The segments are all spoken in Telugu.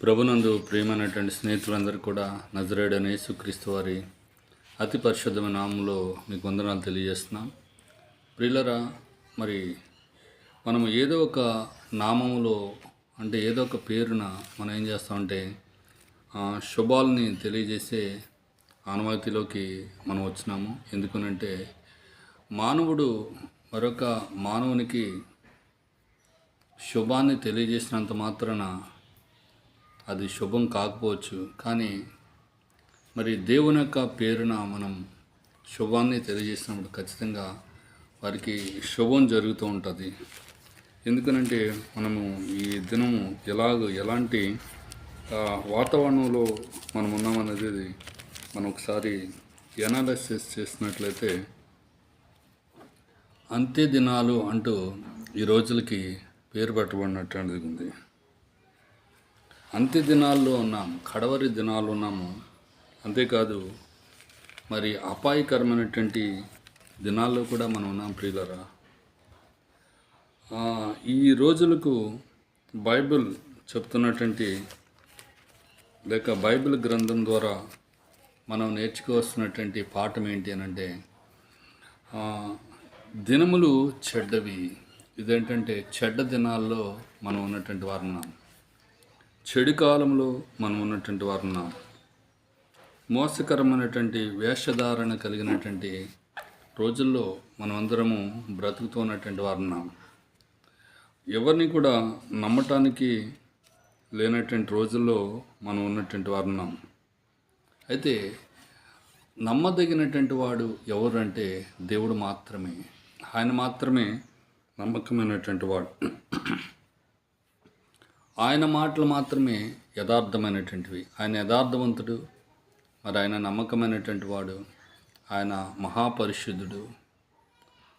ప్రభునందు ప్రియమైనటువంటి స్నేహితులందరూ కూడా నజరేడని యేసుక్రీస్తు వారి అతి పరిశుద్ధమైన నామంలో మీకు వందనాలు తెలియజేస్తున్నాం. ప్రియులరా మరి మనము ఏదో ఒక నామములో అంటే ఏదో ఒక పేరున మనం ఏం చేస్తామంటే ఆ, శుభాలని తెలియజేసే అనుమతిలోకి మనం వచ్చినాము. ఎందుకనంటే మానవుడు మరొక మానవునికి శుభాన్ని తెలియజేసినంత మాత్రాన అది శుభం కాకపోవచ్చు. కానీ మరి దేవుని యొక్క పేరున మనం శుభాన్ని తెలియజేసినప్పుడు ఖచ్చితంగా వారికి శుభం జరుగుతూ ఉంటుంది. ఎందుకనంటే మనము ఈ దినము ఎలాగ ఎలాంటి వాతావరణంలో మనం ఉన్నామనేది మనం ఒకసారి ఎనాలిసిస్ చేసినట్లయితే అంత్య దినాలు అంటూ ఈ రోజులకి పేరు పెట్టబడినటువంటిది ఉంది. అంత్య దినాల్లో ఉన్నాం కడవరి దినాలు ఉన్నాము. అంతేకాదు మరి అపాయకరమైనటువంటి దినాల్లో కూడా మనం ఉన్నాం ప్రియులరా. ఈ రోజులకు బైబిల్ చెప్తున్నటువంటి లేక బైబిల్ గ్రంథం ద్వారా మనం నేర్చుకోవాల్సినటువంటి పాఠం ఏంటి అని అంటే దినములు చెడ్డవి. ఇదేంటంటే చెడ్డ దినాల్లో మనం ఉన్నటువంటి వారు ఉన్నాం చెడు కాలంలో మనం ఉన్నటువంటి వారు ఉన్నాం. మోసకరమైనటువంటి వేషధారణ కలిగినటువంటి రోజుల్లో మనమందరము బ్రతుకుతున్నటువంటి వారు ఉన్నాం. ఎవరిని కూడా నమ్మటానికి లేనటువంటి రోజుల్లో మనం ఉన్నటువంటి వారు ఉన్నాం. అయితే నమ్మదగినటువంటి వాడు ఎవరంటే దేవుడు మాత్రమే. ఆయన మాత్రమే నమ్మకమైనటువంటి వాడు. ఆయన మాటలు మాత్రమే యథార్థమైనటువంటివి. ఆయన యథార్థవంతుడు మరి ఆయన నమ్మకమైనటువంటి వాడు ఆయన మహాపరిశుద్ధుడు.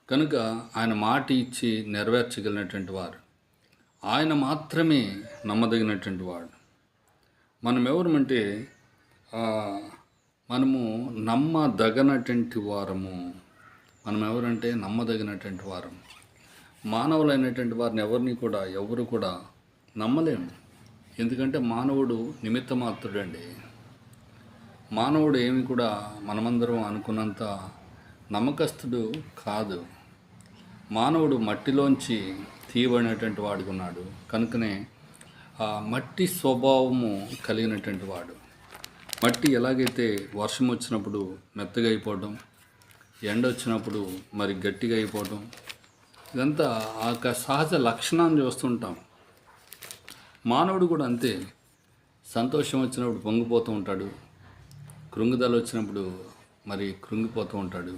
కనుక ఆయన మాట ఇచ్చి నెరవేర్చగలిగినటువంటి వారు. ఆయన మాత్రమే నమ్మదగినటువంటి వాడు. మనం ఎవరమంటే మనము నమ్మదగనటువంటి వారము. మనం ఎవరంటే నమ్మదగినటువంటి వారం మానవులైనటువంటి వారిని ఎవరిని కూడా ఎవరు కూడా నమ్మలేము. ఎందుకంటే మానవుడు నిమిత్త మాత్రుడండి మానవుడు ఏమి కూడా మనమందరం అనుకున్నంత నమ్మకస్తుడు కాదు. మానవుడు మట్టిలోంచి తీయబడినటువంటి వాడుకున్నాడు కనుకనే ఆ మట్టి స్వభావము కలిగినటువంటి వాడు. మట్టి ఎలాగైతే వర్షం వచ్చినప్పుడు మెత్తగా అయిపోవడం ఎండ వచ్చినప్పుడు మరి గట్టిగా అయిపోవడం ఇదంతా ఆ యొక్క సహజ లక్షణాన్ని చూస్తుంటాం. మానవుడు కూడా అంతే. సంతోషం వచ్చినప్పుడు పొంగిపోతూ ఉంటాడు. కృంగుదల వచ్చినప్పుడు మరి కృంగిపోతూ ఉంటాడు.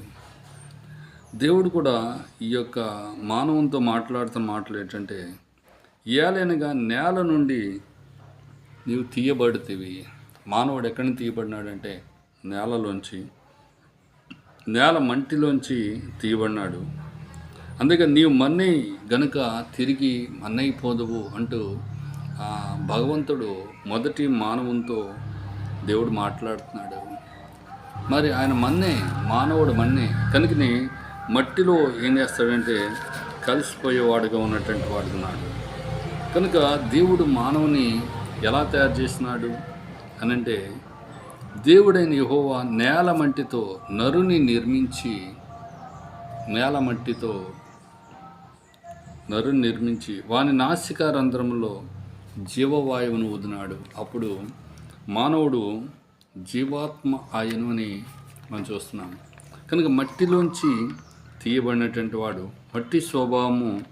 దేవుడు కూడా ఈ యొక్క మానవంతో మాట్లాడుతున్న మాటలు ఏంటంటే ఏలైనగా నేల నుండి నీవు తీయబడుతీవి. మానవుడు ఎక్కడి నుంచి తీయబడినాడంటే నేలలోంచి నేల మంటిలోంచి తీయబడినాడు. అందుకే నీవు మన్నై గనుక తిరిగి మన్నైపోదువు అంటూ భగవంతుడు మొదటి మానవునితో దేవుడు మాట్లాడుతున్నాడు. మరి ఆయన మన్నే మానవుడు మన్నే కనుకని మట్టిలో ఏం చేస్తాడంటే కలిసిపోయేవాడుగా ఉన్నటువంటి వాడుకున్నాడు కనుక దేవుడు మానవుని ఎలా తయారు చేసినాడు అనంటే దేవుడైన యహోవా నేల మట్టితో నరుని నిర్మించి నేల మట్టితో నరుని నిర్మించి వాని నాసిక రంధ్రంలో జీవవాయువును వదినాడు. అప్పుడు మానవుడు జీవాత్మ ఆయను అని మనం చూస్తున్నాం. కనుక మట్టిలోంచి తీయబడినటువంటి వాడు మట్టి స్వభావము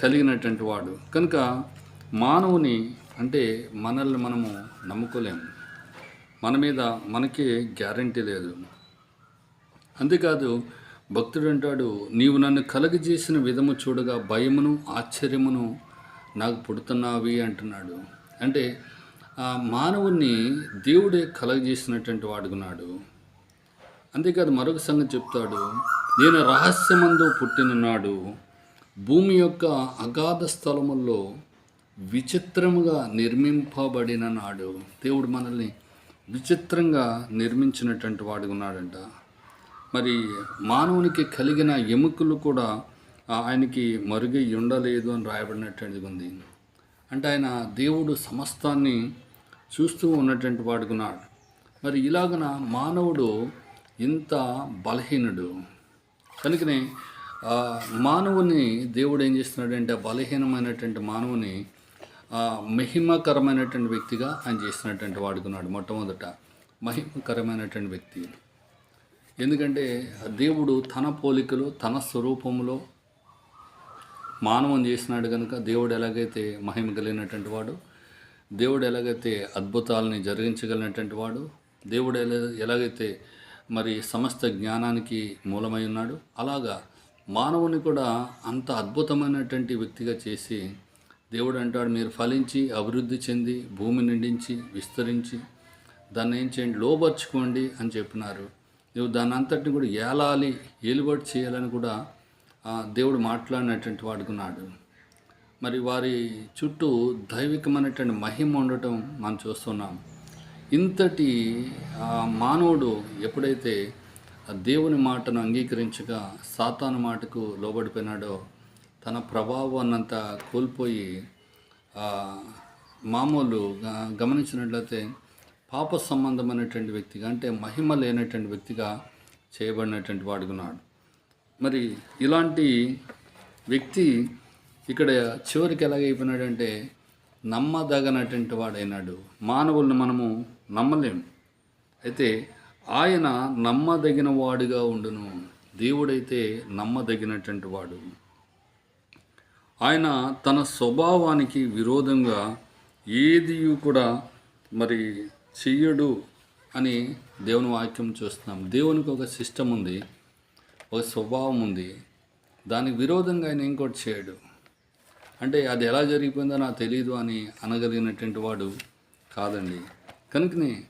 కలిగినటువంటి వాడు. కనుక మానవుని అంటే మనల్ని మనము నమ్ముకోలేము మన మీద మనకి గ్యారంటీ లేదు. అంతేకాదు భక్తుడు అంటాడు నీవు నన్ను కలగజేసిన విధము చూడగా భయమును ఆశ్చర్యమును నాకు పుడుతున్నావి అంటున్నాడు. అంటే ఆ మానవుణ్ణి దేవుడే కలగజేసినటువంటి వాడుకున్నాడు అంతేకాదు మరొక సంగతి చెప్తాడు. నేను రహస్యమందు పుట్టిననాడు. భూమి యొక్క అగాధ స్థలముల్లో విచిత్రముగా నిర్మింపబడిన నాడు దేవుడు మనల్ని విచిత్రంగా నిర్మించినటువంటి వాడుకున్నాడంట మరి మానవునికి కలిగిన ఎముకలు కూడా ఆయనకి మరుగై ఉండలేదు అని రాయబడినటువంటిది ఉంది. అంటే ఆయన దేవుడు సమస్తాన్ని చూస్తూ ఉన్నటువంటి వాడుకున్నాడు మరి ఇలాగన మానవుడు ఇంత బలహీనుడు. కనుకనే మానవుని దేవుడు ఏం చేస్తున్నాడంటే బలహీనమైనటువంటి మానవుని మహిమకరమైనటువంటి వ్యక్తిగా ఆయన చేసినటువంటి వాడుకున్నాడు మొట్టమొదట. మహిమకరమైనటువంటి వ్యక్తి. ఎందుకంటే దేవుడు తన పోలికలో తన స్వరూపంలో మానవం చేసినాడు కనుక దేవుడు ఎలాగైతే మహిమ కలిగినటువంటి వాడు దేవుడు ఎలాగైతే అద్భుతాలని జరిగించగలిగినటువంటి వాడు దేవుడు ఎలా ఎలాగైతే మరి సమస్త జ్ఞానానికి మూలమై ఉన్నాడు అలాగా మానవుని కూడా అంత అద్భుతమైనటువంటి వ్యక్తిగా చేసి దేవుడు అంటాడు మీరు ఫలించి అభివృద్ధి చెంది భూమి నిండించి విస్తరించి దాన్ని ఏం చేయండి లోబర్చుకోండి అని చెప్పినారు. నువ్వు దాని అంతటిని కూడా ఏలాలి ఏలుబడి చేయాలని కూడా దేవుడు మాట్లాడినటువంటి వాడుకున్నాడు మరి వారి చుట్టూ దైవికమైనటువంటి మహిమ ఉండటం మనం చూస్తున్నాం. ఇంతటి మానవుడు ఎప్పుడైతే దేవుని మాటను అంగీకరించగా సాతాను మాటకు లోబడిపోయినాడో తన ప్రభావాన్నంతా కోల్పోయి మామూలు గ- గమనించినట్లయితే పాప సంబంధమైనటువంటి వ్యక్తిగా అంటే మహిమ లేనటువంటి వ్యక్తిగా చేయబడినటువంటి వాడుకున్నాడు మరి ఇలాంటి వ్యక్తి ఇక్కడ చివరికి ఎలాగైపోయినాడంటే నమ్మదగనటువంటి వాడైనాడు. మానవుల్ని మనము నమ్మలేము అయితే ఆయన నమ్మదగిన వాడుగా ఉండును. దేవుడైతే నమ్మదగినటువంటి వాడు. ఆయన తన స్వభావానికి విరోధంగా ఏది కూడా మరి చెయ్యడు అని దేవుని వాక్యం చూస్తున్నాం. దేవునికి ఒక సిస్టమ్ ఉంది. ఒక స్వభావం ఉంది. దానికి విరోధంగా ఆయన ఇంకోటి చేయడు. అంటే అది ఎలా జరిగిపోయిందో నాకు తెలియదు అని అనగలిగినటువంటి వాడు కాదండి. కనుకనే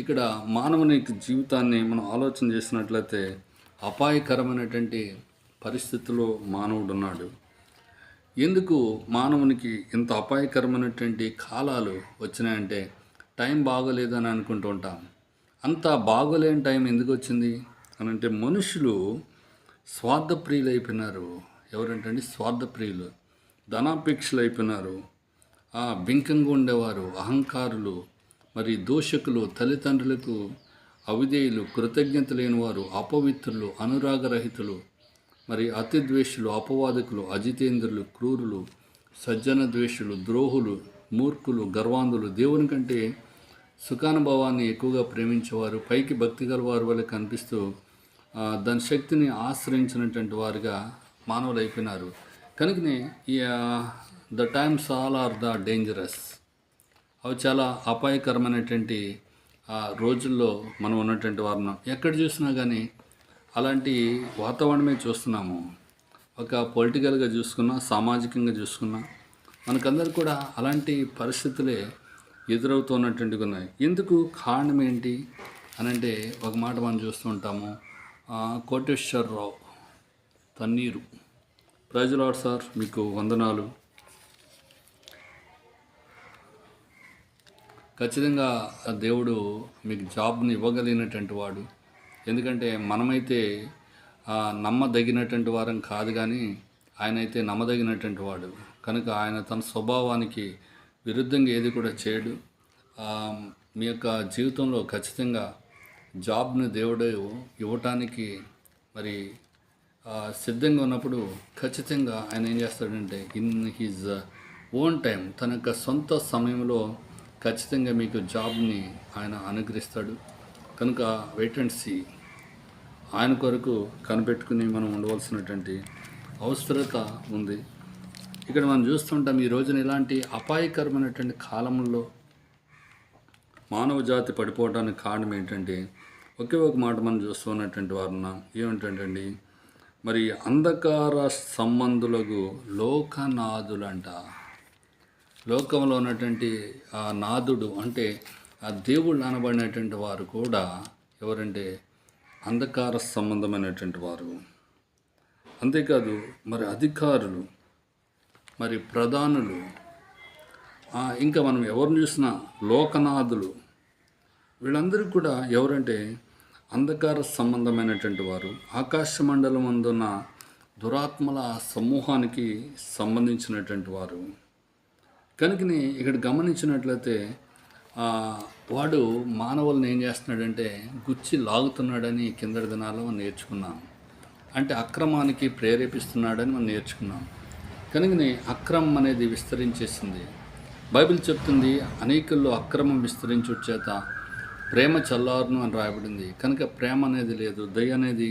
ఇక్కడ మానవుని జీవితాన్ని మనం ఆలోచన చేసినట్లయితే అపాయకరమైనటువంటి పరిస్థితిలో మానవుడు ఉన్నాడు. ఎందుకు మానవునికి ఇంత అపాయకరమైనటువంటి కాలాలు వచ్చినాయంటే టైం బాగోలేదని అనుకుంటూ ఉంటాం. అంత బాగోలేని టైం ఎందుకు వచ్చింది? అని అంటే మనుషులు స్వార్థప్రియులు అయిపోయినారు ఎవరంటే స్వార్థప్రియులు. ధనాపేక్షలు అయిపోయినారు ఆ బింకంగా ఉండేవారు అహంకారులు మరి దోషకులు తల్లిదండ్రులకు అవిధేయులు కృతజ్ఞత లేనివారు అపవిత్రులు అనురాగరహితులు మరి అతి ద్వేషులు అపవాదకులు అజితేంద్రులు క్రూరులు సజ్జన ద్వేషులు ద్రోహులు మూర్ఖులు గర్వాంధులు దేవుని కంటే సుఖానుభవాన్ని ఎక్కువగా ప్రేమించేవారు పైకి భక్తి గలవారు వల్ల కనిపిస్తూ దాని శక్తిని ఆశ్రయించినటువంటి వారుగా మానవులు అయిపోయినారు. కనుకనే ఈ the times all are the dangerous అవి చాలా అపాయకరమైనటువంటి ఆ రోజుల్లో మనం ఉన్నటువంటి వారున్నాం. ఎక్కడ చూసినా కానీ అలాంటి వాతావరణమే చూస్తున్నాము. ఒక పొలిటికల్గా చూసుకున్నా సామాజికంగా చూసుకున్నా మనకందరూ కూడా అలాంటి పరిస్థితులే ఎదురవుతున్నటువంటివి ఉన్నాయి. ఎందుకు కారణం ఏంటి? అని అంటే ఒక మాట మనం చూస్తూ ఉంటాము. కోటేశ్వరరావు తన్నీరు. ప్రజలాడు సార్ మీకు వందనాలు. ఖచ్చితంగా ఆ దేవుడు మీకు జాబ్ని ఇవ్వగలిగినటువంటి వాడు. ఎందుకంటే మనమైతే నమ్మదగినటువంటి వారం కాదు కానీ ఆయన అయితే నమ్మదగినటువంటి వాడు. కనుక ఆయన తన స్వభావానికి విరుద్ధంగా ఏది కూడా చేయడు. మీ యొక్క జీవితంలో ఖచ్చితంగా జాబ్ని దేవుడు ఇవ్వటానికి మరి సిద్ధంగా ఉన్నప్పుడు ఖచ్చితంగా ఆయన ఏం చేస్తాడంటే ఇన్ హిజ్ ఓన్ టైం తన యొక్క సొంత సమయంలో ఖచ్చితంగా మీకు జాబ్ని ఆయన అనుగ్రహిస్తాడు. కనుక వెయిట్ అండ్ సీ ఆయన కొరకు కనిపెట్టుకుని మనం ఉండవలసినటువంటి అవసరత ఉంది. ఇక్కడ మనం చూస్తుంటాం ఈ రోజున ఇలాంటి అపాయకరమైనటువంటి కాలంలో మానవ జాతి పడిపోవడానికి కారణం ఏంటంటే ఒకే ఒక మాట మనం చూస్తున్నటువంటి వారు ఏమిటంటండి? మరి అంధకార సంబంధులకు లోకనాథులంట. లోకంలో ఉన్నటువంటి ఆ నాదుడు అంటే ఆ దేవుళ్ళు అనబడినటువంటి వారు కూడా ఎవరంటే అంధకార సంబంధమైనటువంటి వారు. అంతేకాదు మరి అధికారులు మరి ప్రధానులు ఇంకా మనం ఎవరిని చూసినా లోకనాథులు. వీళ్ళందరూ కూడా ఎవరంటే అంధకార సంబంధమైనటువంటి వారు ఆకాశ మండలం అందున్న దురాత్మల సమూహానికి సంబంధించినటువంటి వారు. కనుకని ఇక్కడ గమనించినట్లయితే వాడు మానవులను ఏం చేస్తున్నాడంటే గుచ్చి లాగుతున్నాడని కిందటి దినాల్లో మనం నేర్చుకున్నాం. అంటే అక్రమానికి ప్రేరేపిస్తున్నాడని మనం నేర్చుకున్నాం. కనుకని అక్రమం అనేది విస్తరించేసింది. బైబిల్ చెప్తుంది అనేకుల్లో అక్రమం విస్తరించుట చేత ప్రేమ చల్లారును అని రాయబడింది. కనుక ప్రేమ అనేది లేదు దయ అనేది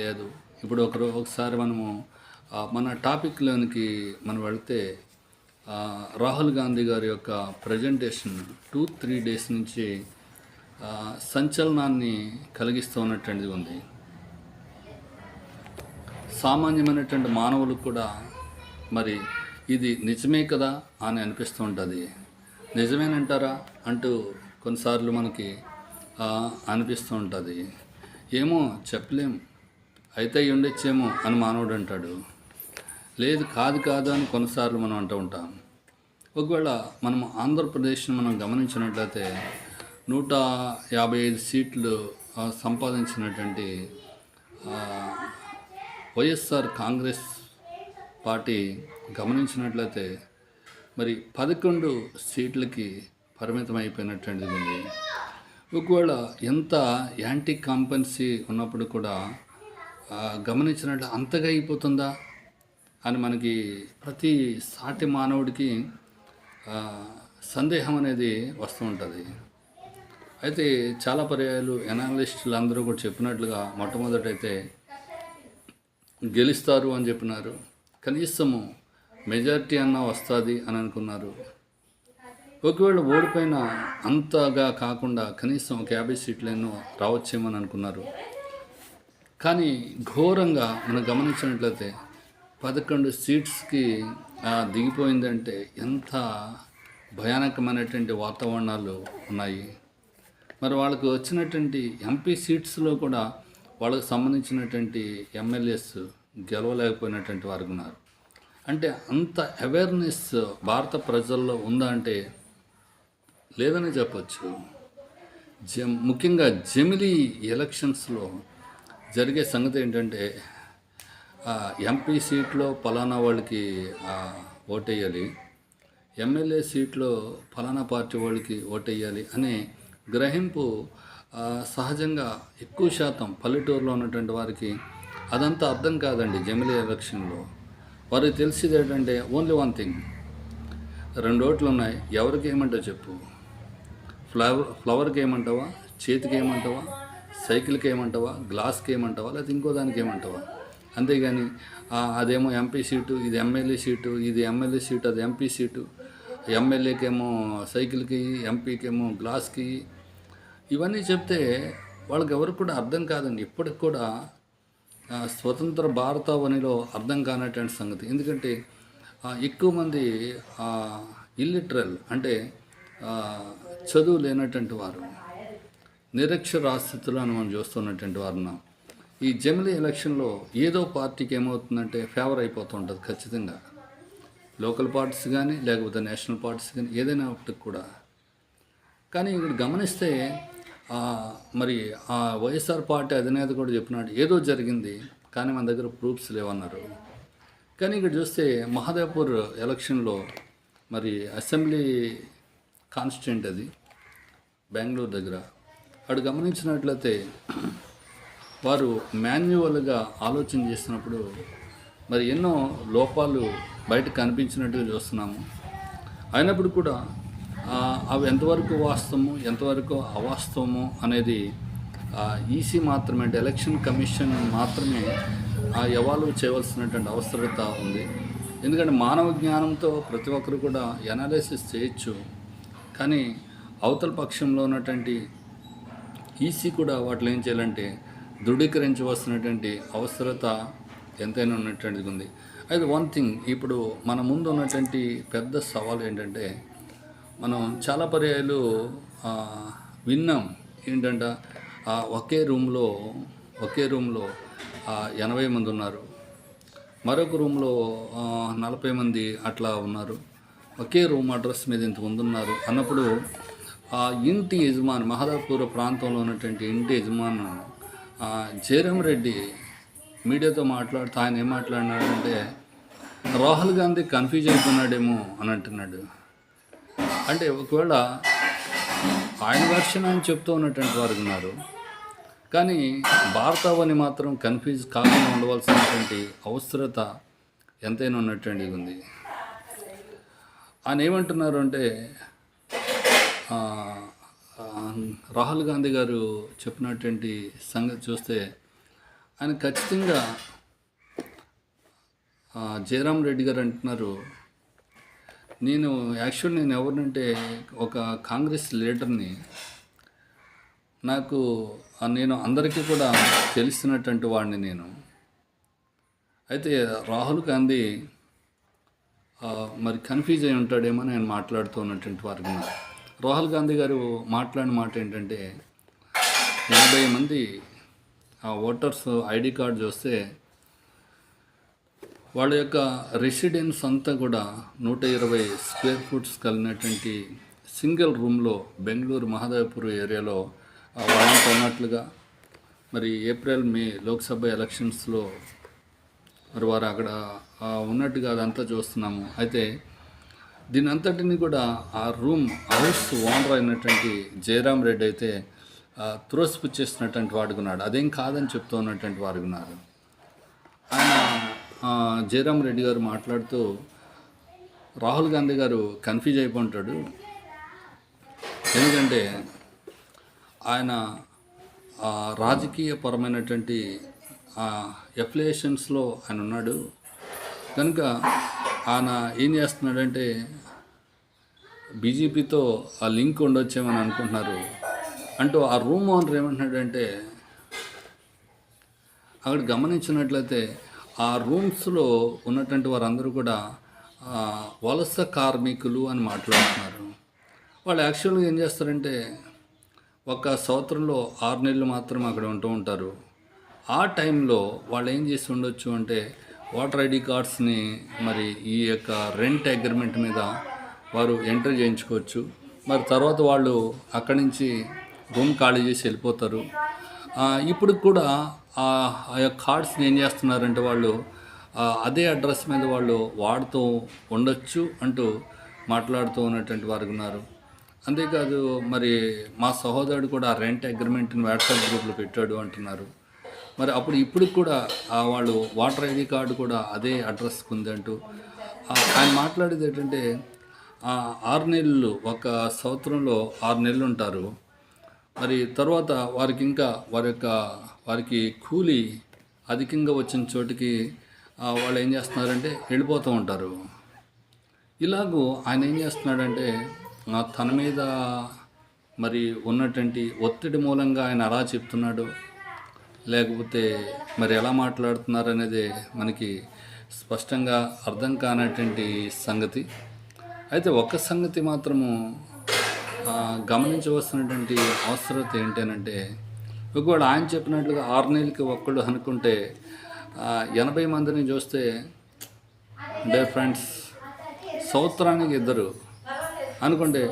లేదు. ఇప్పుడు ఒకరు ఒకసారి మనము మన టాపిక్లోనికి మనం వెళితే రాహుల్ గాంధీ గారి యొక్క ప్రజెంటేషన్ టూ త్రీ డేస్ నుంచి సంచలనాన్ని కలిగిస్తూ ఉన్నటువంటిది ఉంది. సామాన్యమైనటువంటి మానవులకు కూడా మరి ఇది నిజమే కదా అని అనిపిస్తూ ఉంటుంది. నిజమేనంటారా అంటూ కొన్నిసార్లు మనకి అనిపిస్తూ ఉంటుంది. ఏమో చెప్పలేం. అయితే ఉండొచ్చేమో అని మానవుడు అంటాడు. లేదు కాదు కాదు అని కొన్నిసార్లు మనం అంటూ ఉంటాం. ఒకవేళ మనం ఆంధ్రప్రదేశ్ని మనం గమనించినట్లయితే నూట యాభై ఐదు సీట్లు సంపాదించినటువంటి వైఎస్ఆర్ కాంగ్రెస్ పార్టీ గమనించినట్లయితే మరి పదకొండు సీట్లకి పరిమితం అయిపోయినటువంటిది ఉంది. ఒకవేళ ఎంత యాంటీ కాంపన్సీ ఉన్నప్పుడు కూడా గమనించినట్లు అంతగా అయిపోతుందా అని మనకి ప్రతి సాటి మానవుడికి సందేహం అనేది వస్తూ ఉంటుంది. అయితే చాలా పర్యాయాలు ఎనాలిస్టులు అందరూ కూడా చెప్పినట్లుగా మొట్టమొదటైతే గెలుస్తారు అని చెప్పినారు. కనీసము మెజారిటీ అన్న వస్తుంది అని అనుకున్నారు. ఒకవేళ ఓడిపోయిన అంతగా కాకుండా కనీసం ఒక యాభై సీట్లైనా రావచ్చేమని అనుకున్నారు. కానీ ఘోరంగా మనం గమనించినట్లయితే పదకొండు సీట్స్కి దిగిపోయిందంటే ఎంత భయానకమైనటువంటి వాతావరణాలు ఉన్నాయి. మరి వాళ్ళకు వచ్చినటువంటి ఎంపీ సీట్స్లో కూడా వాళ్ళకు సంబంధించినటువంటి ఎమ్మెల్యేస్ గెలవలేకపోయినటువంటి వారు ఉన్నారు. అంటే అంత అవేర్నెస్ భారత ప్రజల్లో ఉందా అంటే లేదని చెప్పచ్చు. జ ముఖ్యంగా జమిలీ ఎలక్షన్స్లో జరిగే సంగతి ఏంటంటే ఎంపీ సీట్లో పలానా వాళ్ళకి ఓటేయాలి ఎమ్మెల్యే సీట్లో ఫలానా పార్టీ వాళ్ళకి ఓటేయాలి అనే గ్రహింపు సహజంగా ఎక్కువ శాతం పల్లెటూరులో ఉన్నటువంటి వారికి అదంతా అర్థం కాదండి జమిలీ ఎలక్షన్లో. వారికి తెలిసేది ఏంటంటే ఓన్లీ వన్ థింగ్. రెండు ఓట్లు ఉన్నాయి ఎవరికి ఏమంటో చెప్పు. ఫ్లవర్ ఫ్లవర్కి ఏమంటావా చేతికి ఏమంటావా సైకిల్కి ఏమంటావా గ్లాస్కి ఏమంటావా లేకపోతే ఇంకో దానికి ఏమంటావా అంతేగాని అదేమో ఎంపీ సీటు ఇది ఎమ్మెల్యే సీటు ఇది ఎమ్మెల్యే సీటు అది ఎంపీ సీటు ఎమ్మెల్యేకేమో సైకిల్కి ఎంపీకేమో గ్లాస్కి. ఇవన్నీ చెప్తే వాళ్ళకి ఎవరికి కూడా అర్థం కాదండి. ఇప్పటికి కూడా స్వతంత్ర భారతావనిలో అర్థం కానటువంటి సంగతి. ఎందుకంటే ఎక్కువ మంది ఇల్లిటరల్ అంటే చదువు లేనటువంటి వారు నిరక్షరాస్థితులను మనం చూస్తున్నటువంటి వారు ఉన్నాం. ఈ జమిలీ ఎలక్షన్లో ఏదో పార్టీకి ఏమవుతుందంటే ఫేవర్ అయిపోతూ ఉంటుంది ఖచ్చితంగా. లోకల్ పార్టీస్ కానీ లేకపోతే నేషనల్ పార్టీస్ కానీ ఏదైనా ఒకటి కూడా. కానీ ఇక్కడ గమనిస్తే మరి ఆ వైఎస్ఆర్ పార్టీ అధినేత కూడా చెప్పినాడు ఏదో జరిగింది కానీ మన దగ్గర ప్రూఫ్స్ లేవన్నారు. కానీ ఇక్కడ చూస్తే మహాదేవ్పూర్ ఎలక్షన్లో మరి అసెంబ్లీ కాన్స్టెంట్ అది. బెంగళూరు దగ్గర. అటు గమనించినట్లయితే వారు మాన్యువల్గా ఆలోచన చేసినప్పుడు మరి ఎన్నో లోపాలు బయట కనిపించినట్టుగా చూస్తున్నాము. అయినప్పుడు కూడా అవి ఎంతవరకు వాస్తవము ఎంతవరకు అవాస్తవము అనేది ఈసీ మాత్రమే అంటే ఎలక్షన్ కమిషన్ మాత్రమే ఆ ఎవాల్వ్ చేయవలసినటువంటి అవసరత ఉంది. ఎందుకంటే మానవ జ్ఞానంతో ప్రతి ఒక్కరు కూడా ఎనాలిసిస్ చేయొచ్చు. కానీ అవతల పక్షంలో ఉన్నటువంటి ఈసీ కూడా వాటిలో ఏం చేయాలంటే దృఢీకరించవలసినటువంటి అవసరత ఎంతైనా ఉన్నటువంటిది ఉంది. అయితే వన్ థింగ్ ఇప్పుడు మన ముందు ఉన్నటువంటి పెద్ద సవాల్ ఏంటంటే మనం చాలా పర్యాయాలు విన్నాం ఏంటంటే ఒకే రూమ్లో ఒకే రూమ్లో ఎనభై మంది ఉన్నారు. మరొక రూమ్లో నలభై మంది అట్లా ఉన్నారు. ఒకే రూమ్ అడ్రస్ మీద ఇంతమంది ఉన్నారు అన్నప్పుడు ఆ ఇంటి యజమాని మహదాపూర్ ప్రాంతంలో ఉన్నటువంటి ఇంటి యజమాను ఆ, రెడ్డి మీడియాతో మాట్లాడుతూ ఆయన ఏం మాట్లాడినాడంటే రాహుల్ గాంధీ కన్ఫ్యూజ్ అయిపోయినాడేమో అని అంటున్నాడు. అంటే ఒకవేళ ఆయన వర్షన్ అని చెప్తూ ఉన్నటువంటి వారు ఉన్నారు. కానీ భారతావని మాత్రం కన్ఫ్యూజ్ కాకుండా ఉండవలసినటువంటి అవసరత ఎంతైనా ఉన్నటువంటి ఉంది. ఆయన ఏమంటున్నారు అంటే రాహుల్ గాంధీ గారు చెప్పినటువంటి సంగతి చూస్తే ఆయన ఖచ్చితంగా జయరామ్ జయరాం రెడ్డి గారు అంటున్నారు నేను యాక్చువల్ నేను ఎవరినంటే ఒక కాంగ్రెస్ లీడర్ని నాకు నేను అందరికీ కూడా తెలిసినటువంటి వాడిని నేను. అయితే రాహుల్ గాంధీ మరి కన్ఫ్యూజ్ అయి ఉంటాడేమో నేను మాట్లాడుతూ ఉన్నటువంటి వారికి రాహుల్ గాంధీ గారు మాట్లాడిన మాట ఏంటంటే ఎనభై మంది ఆ ఓటర్స్ ఐడి కార్డు చూస్తే వాళ్ళ యొక్క రెసిడెన్స్ అంతా కూడా నూట ఇరవై స్క్వేర్ ఫుట్స్ కలిగినటువంటి సింగిల్ రూమ్లో బెంగళూరు మహాదేవపూర్ ఏరియాలో వాళ్ళంతా ఉన్నట్లుగా మరి ఏప్రిల్ మే లోక్సభ ఎలక్షన్స్లో మరి వారు అక్కడ ఉన్నట్టుగా అదంతా చూస్తున్నాము. అయితే దీని అంతటిని కూడా ఆ రూమ్ హౌస్ ఓనర్ అయినటువంటి జయరాం రెడ్డి అయితే ఆ, త్రోసిపుచ్చేసినటువంటి వాడుకున్నాడు అదేం కాదని చెప్తూ ఉన్నటువంటి వాడుకున్నారు ఆయన జయరామ్ జయరాం రెడ్డి గారు మాట్లాడుతూ రాహుల్ గాంధీ గారు కన్ఫ్యూజ్ అయిపోంటాడు. ఎందుకంటే ఆయన ఆ, రాజకీయపరమైనటువంటి ఎఫ్లేషన్స్లో ఆయన ఉన్నాడు. కనుక ఆయన ఏం చేస్తున్నాడంటే బీజేపీతో ఆ లింక్ ఉండొచ్చేమని అనుకుంటున్నారు. అంటూ ఆ రూమ్ ఓనర్ ఏమంటున్నాడంటే అక్కడ గమనించినట్లయితే ఆ రూమ్స్లో ఉన్నటువంటి వారందరూ కూడా వలస కార్మికులు అని మాట్లాడుతున్నారు. వాళ్ళు యాక్చువల్గా ఏం చేస్తారంటే ఒక సంవత్సరంలో ఆరు నెలలు మాత్రం అక్కడ ఉంటూ ఉంటారు. ఆ టైంలో వాళ్ళు ఏం చేసి ఉండొచ్చు అంటే ఓటర్ ఐడి కార్డ్స్ని మరి ఈ యొక్క రెంట్ అగ్రిమెంట్ మీద వారు ఎంటర్ చేయించుకోవచ్చు. మరి తర్వాత వాళ్ళు అక్కడి నుంచి రూమ్ ఖాళీ చేసి వెళ్ళిపోతారు. ఇప్పుడు కూడా ఆ యొక్క కార్డ్స్ని ఏం చేస్తున్నారంటే వాళ్ళు అదే అడ్రస్ మీద వాళ్ళు వాడుతూ ఉండొచ్చు అంటూ మాట్లాడుతూ ఉన్నటువంటి వారు ఉన్నారు. అంతేకాదు మరి మా సహోదరుడు కూడా రెంట్ అగ్రిమెంట్ని వాట్సాప్ గ్రూప్లో పెట్టాడు అంటున్నారు. మరి అప్పుడు ఇప్పుడు కూడా వాళ్ళు వాటర్ ఐడి కార్డు కూడా అదే అడ్రస్కి ఉంది అంటూ ఆయన మాట్లాడేది ఏంటంటే ఆరు నెలలు ఒక సంవత్సరంలో ఆరు నెలలు ఉంటారు. మరి తర్వాత వారికి ఇంకా వారి యొక్క వారికి కూలి అధికంగా వచ్చిన చోటికి వాళ్ళు ఏం చేస్తున్నారంటే వెళ్ళిపోతూ ఉంటారు. ఇలాగూ ఆయన ఏం చేస్తున్నాడంటే తన మీద మరి ఉన్నటువంటి ఒత్తిడి మూలంగా ఆయన అలా చెప్తున్నాడు. లేకపోతే మరి ఎలా మాట్లాడుతున్నారు అనేది మనకి స్పష్టంగా అర్థం కానటువంటి సంగతి. అయితే ఒక్క సంగతి మాత్రము గమనించవలసినటువంటి అవసరత ఏంటనంటే ఒకవేళ ఆయన చెప్పినట్లుగా ఆరు నెలలకి ఒక్కళ్ళు అనుకుంటే ఎనభై మందిని చూస్తే డేర్ ఫ్రెండ్స్ సంవత్సరానికి ఇద్దరు అనుకుంటే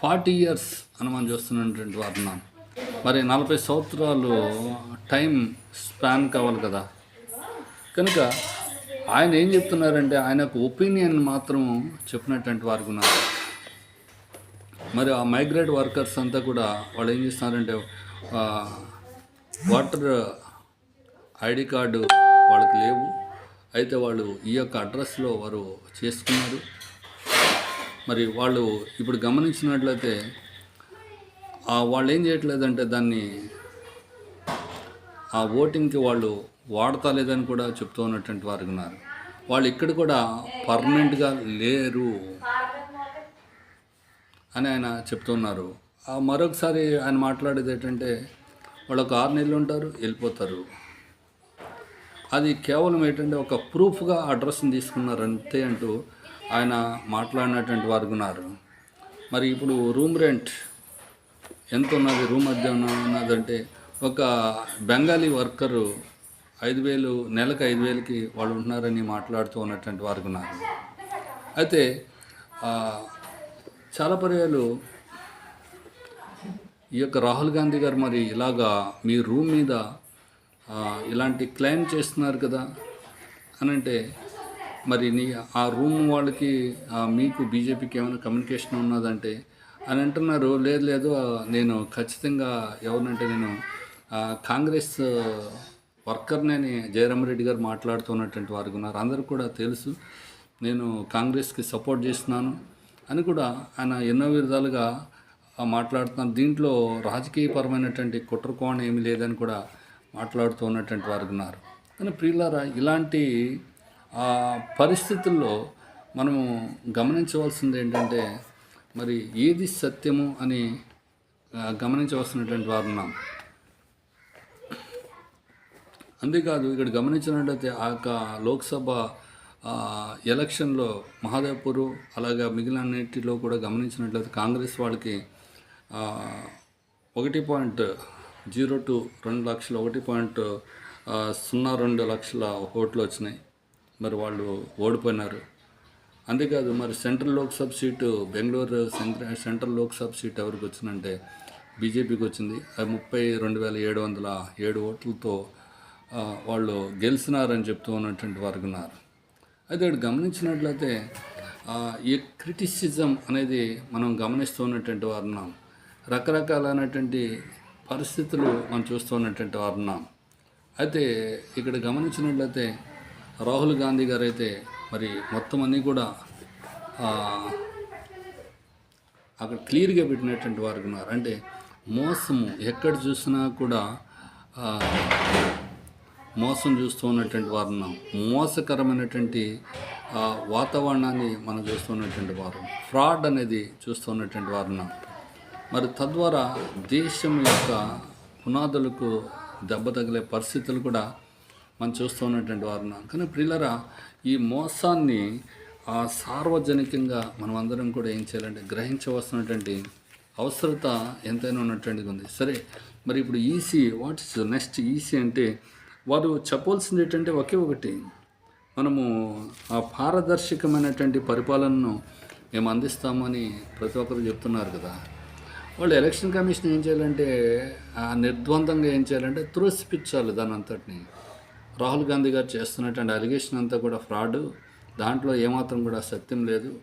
ఫార్టీ ఇయర్స్ అని మనం చూస్తున్నటువంటి వారున్నాం మరి నలభై సంవత్సరాలు టైం స్పాన్ కావాలి కదా. కనుక ఆయన ఏం చెప్తున్నారంటే ఆయన యొక్క ఒపీనియన్ మాత్రం చెప్పినటువంటి వారికి ఉన్నారు. మరి ఆ మైగ్రేట్ వర్కర్స్ అంతా కూడా వాళ్ళు ఏం చేస్తున్నారంటే వాటర్ ఐడి కార్డు వాళ్ళకి లేవు. అయితే వాళ్ళు ఈ యొక్క అడ్రస్లో వారు చేసుకున్నారు. మరి వాళ్ళు ఇప్పుడు గమనించినట్లయితే వాళ్ళు ఏం చేయట్లేదంటే దాన్ని ఆ ఓటింగ్కి వాళ్ళు వాడతా లేదని కూడా చెప్తూ ఉన్నటువంటి వారు ఉన్నారు. వాళ్ళు ఇక్కడ కూడా పర్మనెంట్గా లేరు అని ఆయన చెప్తున్నారు మరొకసారి ఆయన మాట్లాడేది ఏంటంటే వాళ్ళు ఒక ఆరు నెలలు ఉంటారు వెళ్ళిపోతారు. అది కేవలం ఏంటంటే ఒక ప్రూఫ్గా అడ్రస్ని తీసుకున్నారు అంతే అంటూ ఆయన మాట్లాడినటువంటి వారు ఉన్నారు. మరి ఇప్పుడు రూమ్ రెంట్ ఎంత ఉన్నది రూమ్ అద్దె ఉన్నదంటే ఒక బెంగాలీ వర్కరు ఐదు వేలు నెలకు ఐదు వేలకి వాళ్ళు ఉంటున్నారని మాట్లాడుతూ ఉన్నటువంటి వారు ఉన్నారు. అయితే చాలా పర్యాలు ఈ యొక్క రాహుల్ గాంధీ గారు మరి ఇలాగా మీ రూమ్ మీద ఇలాంటి క్లెయిమ్ చేస్తున్నారు కదా అని అంటే మరి నీ ఆ రూమ్ వాళ్ళకి మీకు బీజేపీకి ఏమైనా కమ్యూనికేషన్ ఉన్నదంటే అని అంటున్నారు. లేదు లేదు నేను ఖచ్చితంగా ఎవరినంటే నేను కాంగ్రెస్ వర్కర్నని జయరామరెడ్డి గారు మాట్లాడుతున్నటువంటి వారు ఉన్నారు. అందరూ కూడా తెలుసు. నేను కాంగ్రెస్కి సపోర్ట్ చేస్తున్నాను అని కూడా ఆయన ఎన్నో విధాలుగా మాట్లాడుతున్నాను దీంట్లో రాజకీయపరమైనటువంటి కుట్రకోణం ఏమీ లేదని కూడా మాట్లాడుతూ ఉన్నటువంటి వారు ఉన్నారు. కానీ ప్రియులారా ఇలాంటి పరిస్థితుల్లో మనము గమనించవలసింది ఏంటంటే మరి ఏది సత్యము అని గమనించవలసినటువంటి వారు ఉన్నాం. అంతేకాదు ఇక్కడ గమనించినట్లయితే ఆ యొక్క లోక్సభ ఎలక్షన్లో మహాదేవ్పూర్ అలాగే మిగిలినన్నిటిలో కూడా గమనించినట్లయితే కాంగ్రెస్ వాళ్ళకి ఒకటి పాయింట్ జీరో టూ రెండు లక్షలు ఒకటి పాయింట్ సున్నా రెండు లక్షల ఓట్లు వచ్చినాయి. మరి వాళ్ళు ఓడిపోయినారు. అంతేకాదు మరి central Lok Sabha seat Bengaluru central- central Lok Sabha seat ఎవరికి వచ్చిందంటే బీజేపీకి వచ్చింది. అది ముప్పై రెండు వేల ఏడు వందల ఏడు ఓట్లతో వాళ్ళు గెలిచినారని చెప్తూ ఉన్నటువంటి వారు ఉన్నారు. అయితే ఇక్కడ గమనించినట్లయితే ఈ క్రిటిసిజం అనేది మనం గమనిస్తూ ఉన్నటువంటి వారు ఉన్నాం. రకరకాలైనటువంటి పరిస్థితులు మనం చూస్తూ ఉన్నటువంటి వారు ఉన్నాం. అయితే ఇక్కడ గమనించినట్లయితే రాహుల్ గాంధీ గారు అయితే మరి మొత్తం అన్నీ కూడా అక్కడ క్లియర్గా పెట్టినటువంటి వారు ఉన్నారు. అంటే మోసము ఎక్కడ చూసినా కూడా మోసం చూస్తూ ఉన్నటువంటి వారు ఉన్నాం మోసకరమైనటువంటి ఆ, వాతావరణాన్ని మనం చూస్తూ ఉన్నటువంటి వారు. ఫ్రాడ్ అనేది చూస్తూ ఉన్నటువంటి వారు ఉన్నాం మరి తద్వారా దేశం యొక్క పునాదులకు దెబ్బ తగిలే పరిస్థితులు కూడా మనం చూస్తూ ఉన్నటువంటి వారు ఉన్నాం కానీ ప్రిల్లరా ఈ మోసాన్ని ఆ సార్వజనికంగా మనం అందరం కూడా ఏం చేయాలంటే గ్రహించవలసినటువంటి అవసరత ఎంతైనా ఉన్నటువంటిది ఉంది. సరే మరి ఇప్పుడు EC what is next EC అంటే వారు చెప్పవలసింది ఏంటంటే ఒకే ఒకటి. మనము ఆ పారదర్శకమైనటువంటి పరిపాలనను మేము అందిస్తామని ప్రతి ఒక్కరు చెప్తున్నారు కదా. వాళ్ళు ఎలక్షన్ కమిషన్ ఏం చేయాలంటే ఆ నిర్ద్వందంగా ఏం చేయాలంటే త్రోసిపించాలి దాని అంతటిని రాహుల్ గాంధీ గారు చేస్తున్నటువంటి అలిగేషన్ అంతా కూడా ఫ్రాడ్. దాంట్లో ఏమాత్రం కూడా సత్యం లేదు.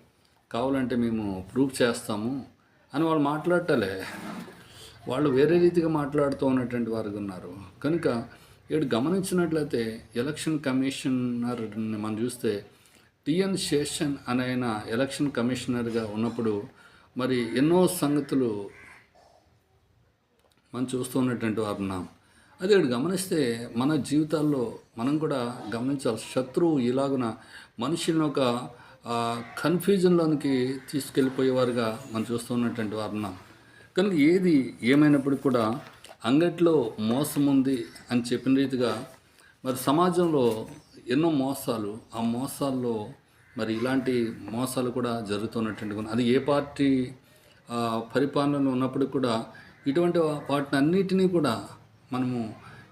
కావాలంటే మేము ప్రూవ్ చేస్తాము అని వాళ్ళు మాట్లాడటలే. వాళ్ళు వేరే రీతిగా మాట్లాడుతూ ఉన్నటువంటి వారు ఉన్నారు. కనుక ఇక్కడ గమనించినట్లయితే ఎలక్షన్ కమిషనర్ మనం చూస్తే టిఎన్ శేషన్ అనే ఆయన ఎలక్షన్ కమిషనర్గా ఉన్నప్పుడు మరి ఎన్నో సంగతులు మనం చూస్తూ ఉన్నటువంటి వారు ఉన్నాం. అదే ఇక్కడ గమనిస్తే మన జీవితాల్లో మనం కూడా గమనించాలి శత్రువు ఇలాగున మనిషిని ఒక కన్ఫ్యూజన్లోనికి తీసుకెళ్ళిపోయేవారుగా మనం చూస్తూ ఉన్నటువంటి వారు ఉన్నాం. కనుక ఏది ఏమైనప్పటికీ కూడా అంగట్లో మోసం ఉంది అని చెప్పిన రీతిగా మరి సమాజంలో ఎన్నో మోసాలు ఆ మోసాల్లో మరి ఇలాంటి మోసాలు కూడా జరుగుతున్నటువంటి అది ఏ పార్టీ పరిపాలనలో ఉన్నప్పుడు కూడా ఇటువంటి వాటిని అన్నిటినీ కూడా మనము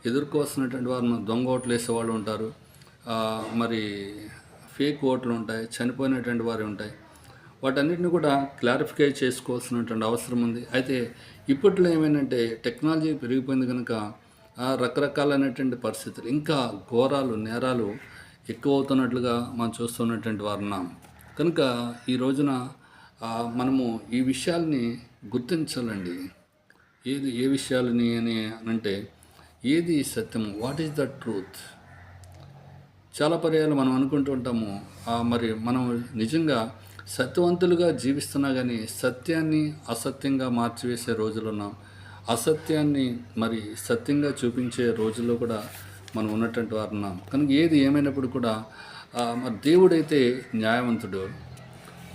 ఎదుర్కోవాల్సినటువంటి వారు దొంగ ఓట్లు వేసేవాళ్ళు ఉంటారు. మరి ఫేక్ ఓట్లు ఉంటాయి చనిపోయినటువంటి వారు ఉంటాయి. వాటన్నిటిని కూడా క్లారిఫై చేసుకోవాల్సినటువంటి అవసరం ఉంది. అయితే ఇప్పట్లో ఏమైందంటే టెక్నాలజీ పెరిగిపోయింది కనుక ఆ, రకరకాలైనటువంటి పరిస్థితులు ఇంకా ఘోరాలు నేరాలు ఎక్కువ అవుతున్నట్లుగా మనం చూస్తున్నటువంటి వారున్నాం కనుక ఈ రోజున మనము ఈ విషయాల్ని గుర్తించాలండి. ఏది ఏ విషయాలని అని అంటే ఏది సత్యం వాట్ ఈస్ ద ట్రూత్? చాలా పర్యాలు మనం అనుకుంటూ ఉంటాము. మరి మనం నిజంగా సత్యవంతులుగా జీవిస్తున్నా కానీ సత్యాన్ని అసత్యంగా మార్చివేసే రోజులు ఉన్నాం. అసత్యాన్ని మరి సత్యంగా చూపించే రోజుల్లో కూడా మనం ఉన్నటువంటి వారు ఉన్నాం. కనుక ఏది ఏమైనప్పుడు కూడా మరి దేవుడైతే న్యాయవంతుడు.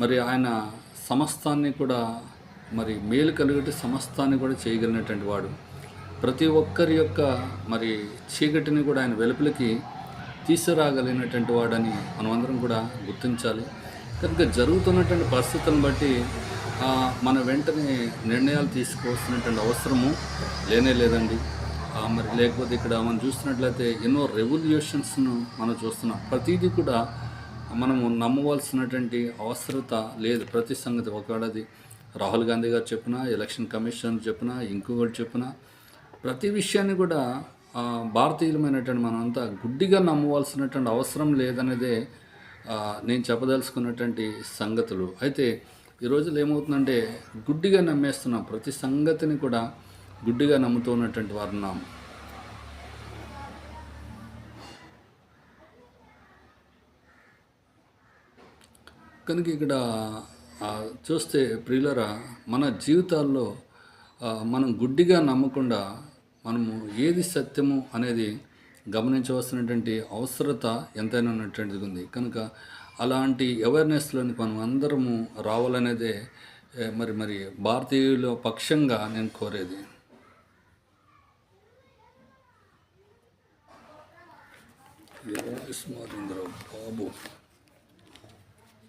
మరి ఆయన సమస్తాన్ని కూడా మరి మేలు కలిగితే సమస్తాన్ని కూడా చేయగలిగినటువంటి వాడు. ప్రతి ఒక్కరి యొక్క మరి చీకటిని కూడా ఆయన వెలుపలికి తీసుకురాగలిగినటువంటి వాడని మనమందరం కూడా గుర్తించాలి. కనుక జరుగుతున్నటువంటి పరిస్థితులను బట్టి మన వెంటనే నిర్ణయాలు తీసుకోవాల్సినటువంటి అవసరము లేనే లేదండి. మరి లేకపోతే ఇక్కడ మనం చూస్తున్నట్లయితే ఎన్నో రెవల్యూషన్స్ను మనం చూస్తున్నాం. ప్రతిదీ కూడా మనము నమ్మవలసినటువంటి అవసరత లేదు. ప్రతి సంగతి ఒకడది రాహుల్ గాంధీ గారు చెప్పినా ఎలక్షన్ కమిషన్ చెప్పినా ఇంకొకటి చెప్పినా ప్రతి విషయాన్ని కూడా భారతీయులమైనటువంటి మనమంతా గుడ్డిగా నమ్మవలసినటువంటి అవసరం లేదనేదే నేను చెప్పదలుచుకున్నటువంటి సంగతులు. అయితే ఈ రోజుల్లో ఏమవుతుందంటే గుడ్డిగా నమ్మేస్తున్నాం ప్రతి సంగతిని కూడా గుడ్డిగా నమ్ముతూ ఉన్నటువంటి వారు ఉన్నాం. కనుక ఇక్కడ చూస్తే ప్రియులరా మన జీవితాల్లో మనం గుడ్డిగా నమ్మకుండా మనము ఏది సత్యము అనేది గమనించవలసినటువంటి అవసరత ఎంతైనా ఉన్నటువంటిది ఉంది. కనుక అలాంటి అవేర్నెస్లోని మనం అందరము రావాలనేదే మరి మరి భారతీయుల పక్షంగా నేను కోరేది. బాబు.